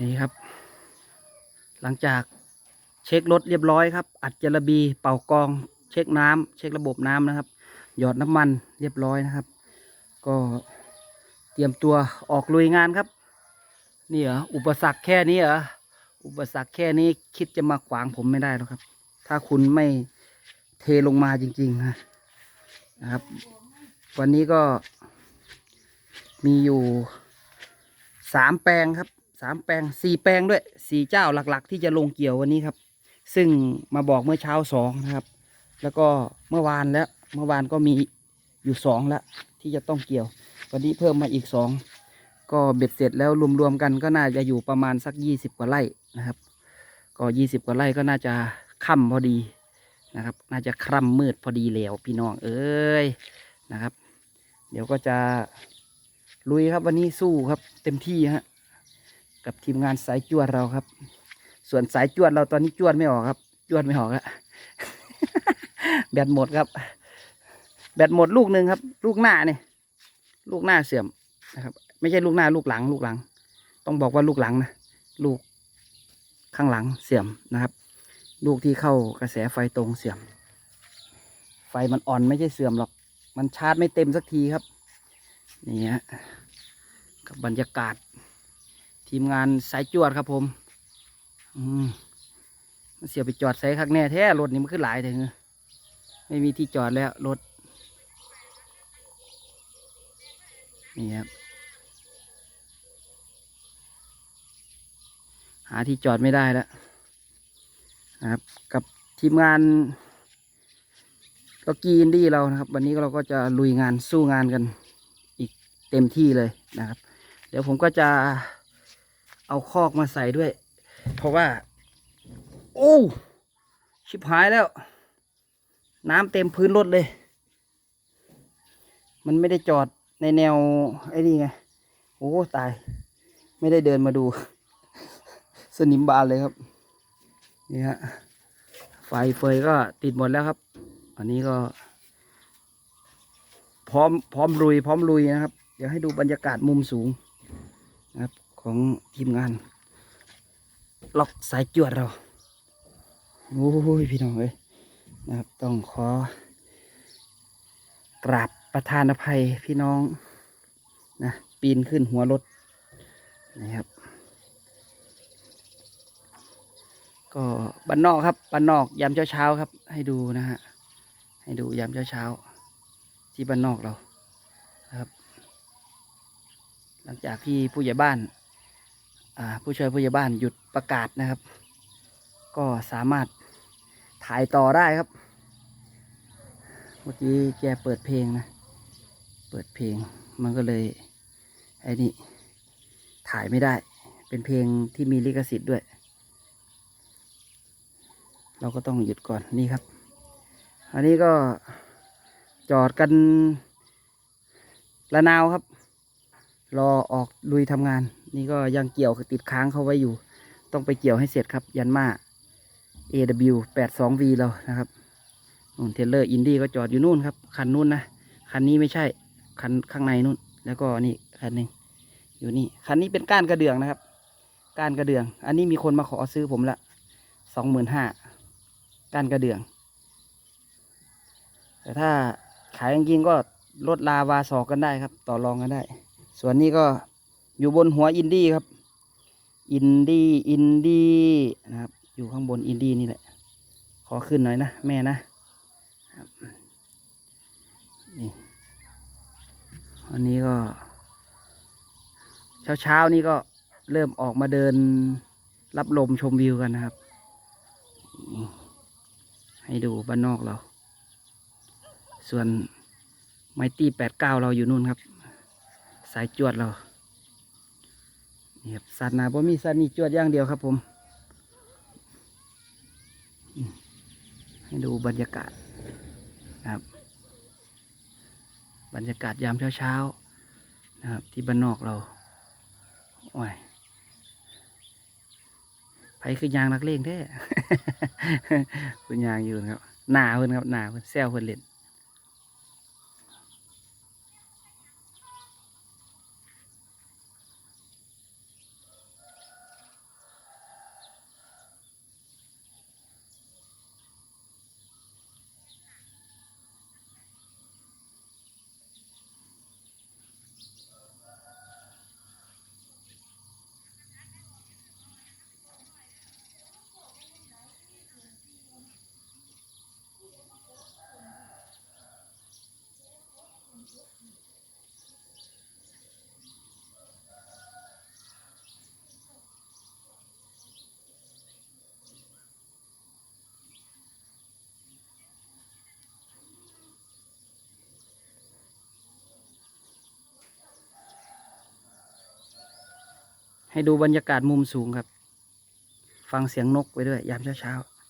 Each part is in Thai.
นี่ครับ หลังจากเช็ครถเรียบร้อยครับ อัดเจระบีเป่ากอง เช็คน้ำเช็คระบบน้ำนะครับ หยอดน้ำมันเรียบร้อยนะครับ ก็เตรียมตัวออกลุยงานครับ นี่เหรออุปสรรคแค่นี้เหรออุปสรรคแค่นี้คิดจะมาขวางผมไม่ได้หรอกครับ ถ้าคุณไม่เทลงมาจริงๆนะนะครับ วันนี้ก็มีอยู่สามแปลงครับ สามแปลงสี่แปลงด้วยสี่เจ้าหลักๆ ที่จะลงเกี่ยววันนี้ครับ ซึ่งมาบอกเมื่อเช้าสองนะครับ แล้วก็เมื่อวานแล้วเมื่อวานก็มีอยู่สองแล้วที่จะต้องเกี่ยว วันนี้เพิ่มมาอีกสองก็เบ็ดเสร็จแล้วรวมๆกันก็น่าจะอยู่ประมาณสักยี่สิบกว่าไร่นะครับ ก็ยี่สิบกว่าไร่ก็น่าจะค่ำพอดีนะครับ น่าจะคร่ำมืดพอดีแล้วพี่น้องเอ้ยนะครับ เดี๋ยวก็จะลุยครับวันนี้สู้ครับเต็มที่ฮะ กับทีมงานสายจวดเราครับ ส่วนสายจวดเราตอนนี้จวดไม่ออกครับ จวดไม่ออกแล้วแบตหมดครับ แบตหมดลูกหนึ่งครับ ลูกหน้าเนี่ยลูกหน้าเสื่อมนะครับ ไม่ใช่ลูกหน้าลูกหลัง ลูกหลัง ต้องบอกว่าลูกหลังนะลูกข้างหลังเสื่อมนะครับ ลูกที่เข้ากระแสไฟตรงเสื่อม ไฟมันอ่อนไม่ใช่เสื่อมหรอก มันชาร์จไม่เต็มสักทีครับนี่ฮะกับบรรยากาศ ทีมงานสายจวดครับผมอืมมันเสียไปจอดใส่คักแน่แท้รถนี่มันขึ้นหลายถึงไม่มีที่จอดแล้วรถนี่ครับหาที่จอดไม่ได้แล้วนะครับกับทีมงานก็กีนดี้เรานะครับ วันนี้เราก็จะลุยงานสู้งานกันอีกเต็มที่เลยนะครับ เดี๋ยวผมก็จะ เอาคอกมาใส่ด้วย เพราะว่า โอ้ ชิบหายแล้ว น้ำเต็มพื้นรถเลย มันไม่ได้จอดในแนว ไอ้นี่ไง โอ้ ตาย ไม่ได้เดินมาดู สนิมบานเลยครับ นี่ฮะ ไฟเฟยก็ติดหมดแล้วครับ อันนี้ก็ พร้อมพร้อมลุย พร้อมลุยนะครับ เดี๋ยวให้ดูบรรยากาศมุมสูงนะครับ ของทีมงาน ล็อกสายจวดเรา โอ้ยพี่น้องเอ้ยนะครับต้องขอกราบประธานอภัยพี่น้องนะปีนขึ้นหัวรถนะครับ ก็บ้านนอกครับบ้านนอกยามเช้าเช้าครับ ให้ดูนะฮะให้ดูยามเช้าเช้าที่บ้านนอกเรานะครับ หลังจากที่ผู้ใหญ่บ้าน ผู้ช่วยผู้ใหญ่บ้านหยุดประกาศนะครับ ก็สามารถถ่ายต่อได้ครับ เมื่อกี้แกเปิดเพลงนะ เปิดเพลงมันก็เลยไอ้นี่ถ่ายไม่ได้ เป็นเพลงที่มีลิขสิทธิ์ด้วย เราก็ต้องหยุดก่อนนี่ครับ อันนี้ก็จอดกันละนาวครับ รอออกลุยทำงาน นี่ก็ยังเกี่ยวติดค้างเขาไว้อยู่ ต้องไปเกี่ยวให้เสร็จครับ ยันมา AW 82V เรานะครับเทเลอร์อินดี้ก็จอดอยู่นู่นครับ คันนู่นนะ คันนี้ไม่ใช่ คันข้างในนู่น แล้วก็นี่คันหนึ่งอยู่นี่ คันนี้เป็นก้านกระเดื่องนะครับ ก้านกระเดื่อง อันนี้มีคนมาขอซื้อผมละสองหมื่นห้าก้านกระเดื่อง แต่ถ้าขายจริงๆก็ลดลาวาสอกกันได้ครับ ต่อรองกันได้ ส่วนนี้ก็ อยู่บนหัวอินดี้ครับ อินดี้อินดี้นะครับ อยู่ข้างบนอินดี้นี่แหละ ขอขึ้นหน่อยนะ แม่นะนี่อันนี้ก็ เช้าเช้านี้ก็เริ่มออกมาเดินรับลมชมวิวกันนะครับ ให้ดูบ้านนอกเรา ส่วนไมตี้แปดเก้าเราอยู่นู่นครับ สายจวดเรา นี่ครับสัตว์นาบ่มีสัตว์นี่จวดอย่างเดียวครับผม ให้ดูบรรยากาศครับ บรรยากาศยามเช้าๆนะครับ ที่บ้านนอกเราโอ้ยไผคือยางนักเลงแท้คุณยางอยู่นะครับหนาเพิ่นครับหนาเพิ่นแซวเพิ่นเล่น ให้ดูบรรยากาศมุมสูงครับ ฟังเสียงนกไปด้วย ยามเช้าๆ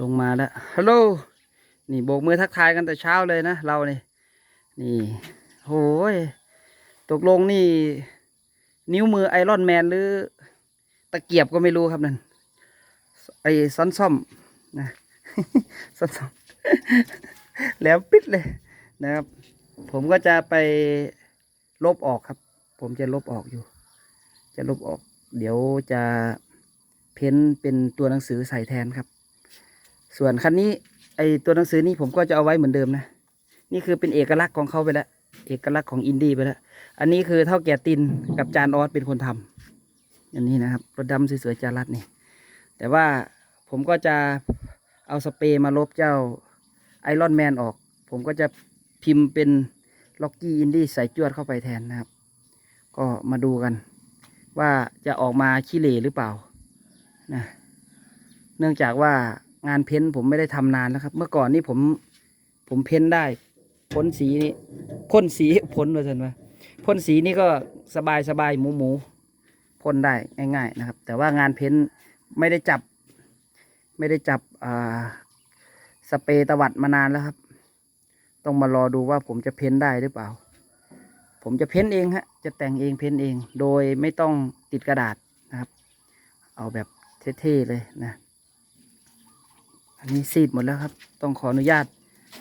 ลงมาแล้วฮัลโหลนี่โบกมือทักทายกันแต่เช้าเลยนะ เราเนี่ยนี่โหยตกลงนี่ นิ้วมือไอรอนแมนหรือ ตะเกียบก็ไม่รู้ครับนั่นไอซ้อนซ่อมนะ ซ้นซ่อมแล้วปิดเลยนะครับ ผมก็จะไปลบออกครับ ผมจะลบออกอยู่ จะลบออก เดี๋ยวจะเพ้นเป็นตัวหนังสือใส่แทนครับ ส่วนคันนี้ไอตัวหนังสือนี่ผมก็จะเอาไว้เหมือนเดิมนะ นี่คือเป็นเอกลักษณ์ของเขาไปแล้ว เอกลักษณ์ของอินดี้ไปแล้ว อันนี้คือเท่าแก่ตินกับจานออสเป็นคนทำอันนี้นะครับรถดำสวยๆจารัดนี่ แต่ว่าผมก็จะ เอาสเปรย์มาลบเจ้าไอรอนแมนออก ผมก็จะพิมพ์เป็นล็อกกี้อินดี้ใส่จวดเข้าไปแทนนะครับ ก็มาดูกัน ว่าจะออกมาขี้เหร่หรือเปล่านะเนื่องจากว่างานเพ้นท์ผมไม่ได้ทำนานแล้วครับ เมื่อก่อนนี่ผมผมเพ้นท์ได้พ่นสีนี่พ่นสีพ่นว่าสันว่าพ่นสีนี่ก็สบายสบายหมูหมูพ่นได้ง่าย ๆนะครับ แต่ว่างานเพ้นท์ไม่ได้จับ ไม่ได้จับสเปรย์ตวัดมานานแล้วครับ ต้องมารอดูว่าผมจะเพ้นได้หรือเปล่า ผมจะเพ้นเองฮะ จะแต่งเองเพ้นเอง โดยไม่ต้องติดกระดาษนะครับ เอาแบบเท่ๆเลยนะ อันนี้ซีดหมดแล้วครับ ต้องขออนุญาต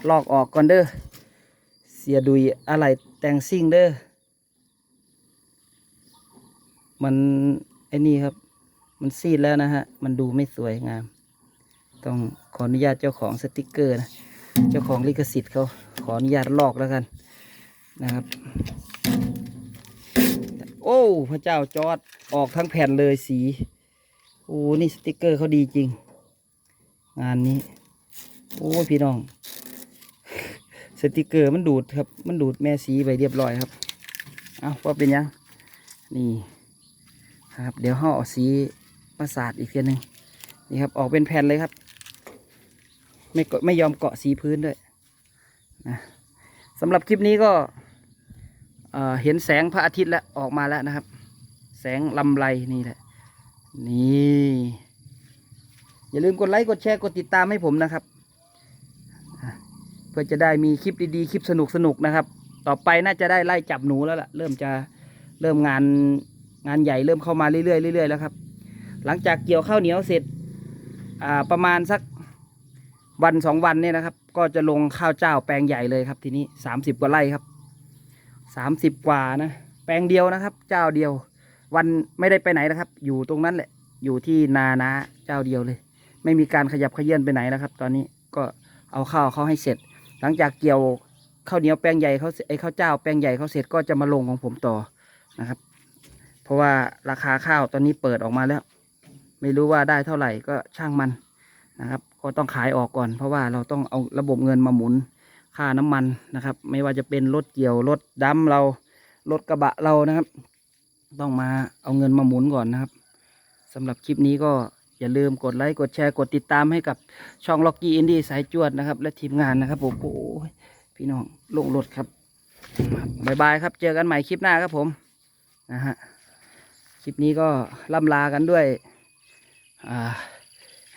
ลอกออกก่อนเด้อ เสียดุยอะไรแต่งซิ่งเด้อ มันไอ้นี่ครับ มันซีดแล้วนะฮะ มันดูไม่สวยงาม ต้องขออนุญาตเจ้าของสติกเกอร์นะเจ้าของลิขสิทธิ์เขาขออนุญาตลอกแล้วกันนะครับ โอ้พระเจ้าจอดออกทั้งแผ่นเลยสีโอ้นี่สติกเกอร์เขาดีจริง งานนี้ โอ้พี่น้อง สติกเกอร์มันดูดครับ มันดูดแม่สีไปเรียบร้อยครับ เอาว่าเป็นยังนี่ครับ เดี๋ยวห่อาสีมาสาดอีกเทียหนึ่งนี่ครับ ออกเป็นแผ่นเลยครับ ไม่ไม่ยอมเกาะสีพื้นด้วยนะสำหรับคลิปนี้ก็เห็นแสงพระอาทิตย์แล้วออกมาแล้วนะครับ แสงลำไรนี่แหละ นี่ อย่าลืมกดไลค์กดแชร์กดติดตามให้ผมนะครับเพื่อจะได้มีคลิปดีๆ คลิปสนุกๆนะครับ ต่อไปน่าจะได้ไล่จับหนูแล้วล่ะ เริ่มจะเริ่มงานงานใหญ่เริ่มเข้ามาเรื่อยๆเรื่อยๆแล้วครับ หลังจากเกี่ยวข้าวเหนียวเสร็จประมาณสัก วันสองวันเนี่ยนะครับ ก็จะลงข้าวเจ้าแปลงใหญ่เลยครับ ทีนี้สามสิบกว่าไร่ครับสามสิบกว่านะแปลงเดียวนะครับ เจ้าเดียว วันไม่ได้ไปไหนนะครับ อยู่ตรงนั้นแหละ อยู่ที่นานะเจ้าเดียวเลย ไม่มีการขยับขยื่นไปไหนนะครับ ตอนนี้ก็เอาข้าวเขาให้เสร็จ หลังจากเกี่ยวข้าวเหนียวแป้งใหญ่เขาไอ้ข้าวเจ้าแป้งใหญ่เขาเสร็จก็จะมาลงของผมต่อนะครับ เพราะว่าราคาข้าวตอนนี้เปิดออกมาแล้ว ไม่รู้ว่าได้เท่าไหร่ก็ช่างมันนะครับ ก็ต้องขายออกก่อน เพราะว่าเราต้องเอาระบบเงินมาหมุนค่าน้ำมันนะครับ ไม่ว่าจะเป็นรถเกี่ยวรถดำเรารถกระบะเรานะครับ ต้องมาเอาเงินมาหมุนก่อนนะครับสำหรับคลิปนี้ก็อย่าลืมกดไลค์กดแชร์กดติดตามให้กับช่องล็อกกี้อินดี้สายจวดนะครับ และทีมงานนะครับผมโอ้พี่น้องลงรถครับบายบายครับ เจอกันใหม่คลิปหน้าครับผมนะฮะคลิปนี้ก็ล่ำลากันด้วยอ่า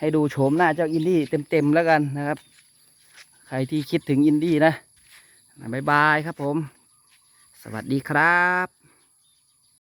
ให้ดูโฉมหน้าเจ้าอินดี้เต็มๆแล้วกันนะครับ ใครที่คิดถึงอินดี้นะบายบายครับผม สวัสดีครับ